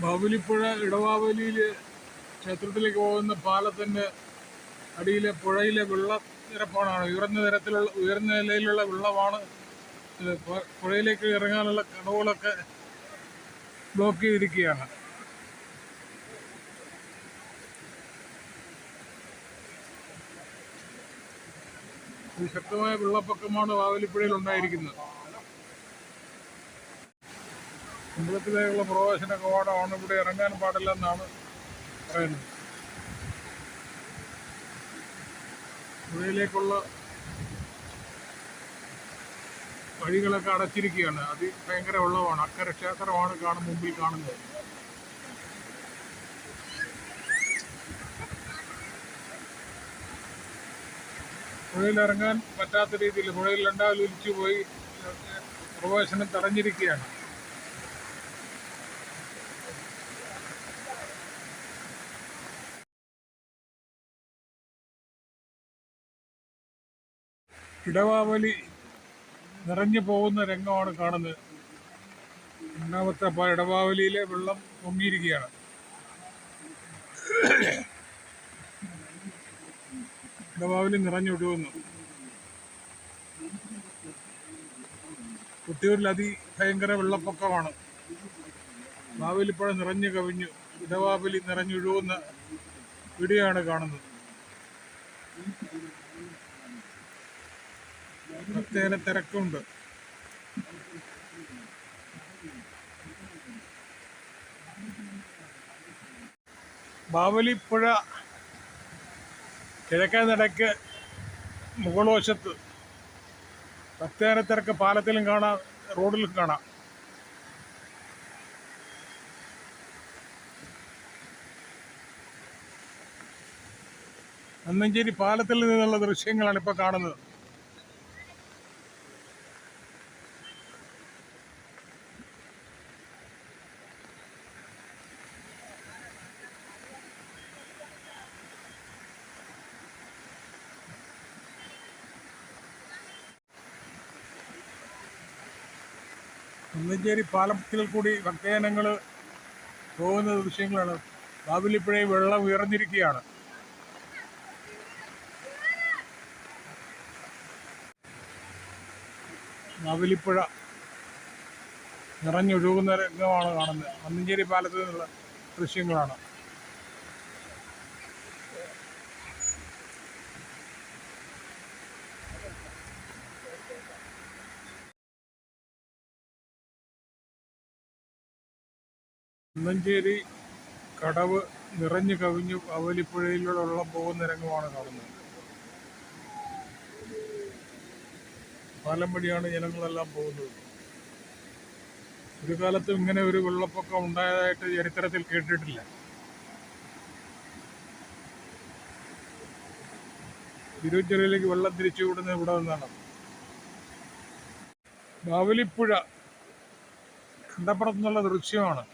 ബാവലിപ്പുഴ ഇടവാവലിയിൽ ക്ഷേത്രത്തിലേക്ക് പോകുന്ന പാലത്തിന്റെ അടിയിലെ പുഴയിലെ വെള്ള നിരപ്പാണ് ഉയർന്ന തരത്തിലുള്ള ഉയർന്ന നിലയിലുള്ള വെള്ളമാണ് പുഴയിലേക്ക് ഇറങ്ങാനുള്ള കടവുകളൊക്കെ ബ്ലോക്ക് ചെയ്തിരിക്കുകയാണ്. ശക്തമായ വെള്ളപ്പൊക്കമാണ് വാവലിപ്പുഴയിൽ ഉണ്ടായിരിക്കുന്നത്. അമ്പലത്തിലേക്കുള്ള പ്രവേശന കവാടമാണ് ഇവിടെ ഇറങ്ങാൻ പാടില്ല എന്നാണ് പറയുന്നത്. പുഴയിലേക്കുള്ള വഴികളൊക്കെ അടച്ചിരിക്കുകയാണ്. അതിഭയങ്കര വെള്ളമാണ്. അക്കര ക്ഷേത്രമാണ് കാണും മുമ്പിൽ കാണുന്നത്. പുഴയിലിറങ്ങാൻ പറ്റാത്ത രീതിയിൽ പുഴയിൽ രണ്ടാമത് ഒലിച്ചു പോയി പ്രവേശനം തടഞ്ഞിരിക്കുകയാണ്. ഇടവാവലി നിറഞ്ഞു പോകുന്ന രംഗമാണ് കാണുന്നത്. രണ്ടാമത്തെ ഇടവാവലിയിലെ വെള്ളം പൊങ്ങിയിരിക്കുകയാണ്. ഇടവാവലി നിറഞ്ഞൊഴുകുന്നു കുട്ടിയൂരിൽ അതിഭയങ്കര വെള്ളപ്പൊക്കമാണ്. വാവലിപ്പുഴ നിറഞ്ഞു കവിഞ്ഞു. ഇടവാവലി നിറഞ്ഞൊഴുകുന്ന വീഡിയോയാണ് കാണുന്നത്. പ്രത്യേക തിരക്കുണ്ട്. ബാവലിപ്പുഴ കിഴക്കേ നടക്ക് മുകൾ വശത്ത് പ്രത്യേക തിരക്ക് പാലത്തിലും കാണാം റോഡിലും കാണാം. അന്നഞ്ചേരി പാലത്തിൽ നിന്നുള്ള ദൃശ്യങ്ങളാണ് ഇപ്പോൾ കാണുന്നത്. കുന്നഞ്ചേരി പാലത്തിൽ കൂടി ഭക്തജനങ്ങൾ പോകുന്ന ദൃശ്യങ്ങളാണ്. ബാബുലിപ്പുഴയിൽ വെള്ളം ഉയർന്നിരിക്കുകയാണ്. ബാബുലിപ്പുഴ നിറഞ്ഞൊഴുകുന്ന രംഗമാണ് കാണുന്നത്. കുന്നഞ്ചേരി പാലത്തിൽ നിന്നുള്ള ദൃശ്യങ്ങളാണ്. കുന്നഞ്ചേരി കടവ് നിറഞ്ഞു കവിഞ്ഞു അവലിപ്പുഴയിലൂടെ വെള്ളം പോകുന്ന രംഗമാണ് കാണുന്നത്. പാലം വഴിയാണ് ജനങ്ങളെല്ലാം പോകുന്നത്. ഒരു കാലത്തും ഇങ്ങനെ ഒരു വെള്ളപ്പൊക്കം ഉണ്ടായതായിട്ട് ചരിത്രത്തിൽ കേട്ടിട്ടില്ല. തിരുവഞ്ചേരിയിലേക്ക് വെള്ളം തിരിച്ചു വിടുന്നത് ഇവിടെ നിന്നാണ്. ബാവലിപ്പുഴ കണ്ടപ്പുറത്തുനിന്നുള്ള ദൃശ്യമാണ്.